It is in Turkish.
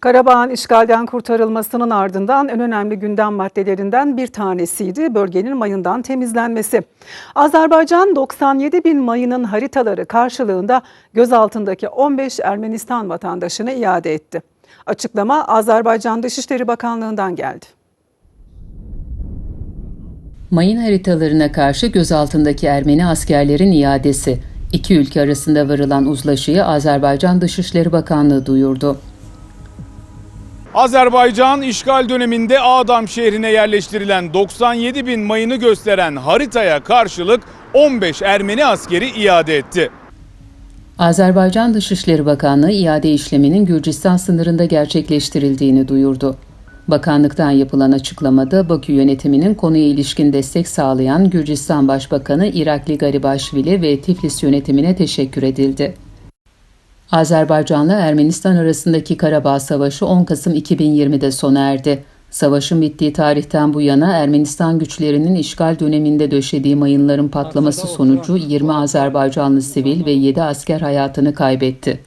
Karabağ'ın işgalden kurtarılmasının ardından en önemli gündem maddelerinden bir tanesiydi bölgenin mayından temizlenmesi. Azerbaycan 97 bin mayının haritaları karşılığında gözaltındaki 15 Ermenistan vatandaşını iade etti. Açıklama Azerbaycan Dışişleri Bakanlığı'ndan geldi. Mayın haritalarına karşı gözaltındaki Ermeni askerlerin iadesi. İki ülke arasında varılan uzlaşıyı Azerbaycan Dışişleri Bakanlığı duyurdu. Azerbaycan işgal döneminde Ağdam şehrine yerleştirilen 97 bin mayını gösteren haritaya karşılık 15 Ermeni askeri iade etti. Azerbaycan Dışişleri Bakanlığı iade işleminin Gürcistan sınırında gerçekleştirildiğini duyurdu. Bakanlıktan yapılan açıklamada Bakü yönetiminin konuya ilişkin destek sağlayan Gürcistan Başbakanı Irakli Garibaşvili ve Tiflis yönetimine teşekkür edildi. Azerbaycan'la Ermenistan arasındaki Karabağ Savaşı 10 Kasım 2020'de sona erdi. Savaşın bittiği tarihten bu yana Ermenistan güçlerinin işgal döneminde döşediği mayınların patlaması sonucu 20 Azerbaycanlı sivil ve 7 asker hayatını kaybetti.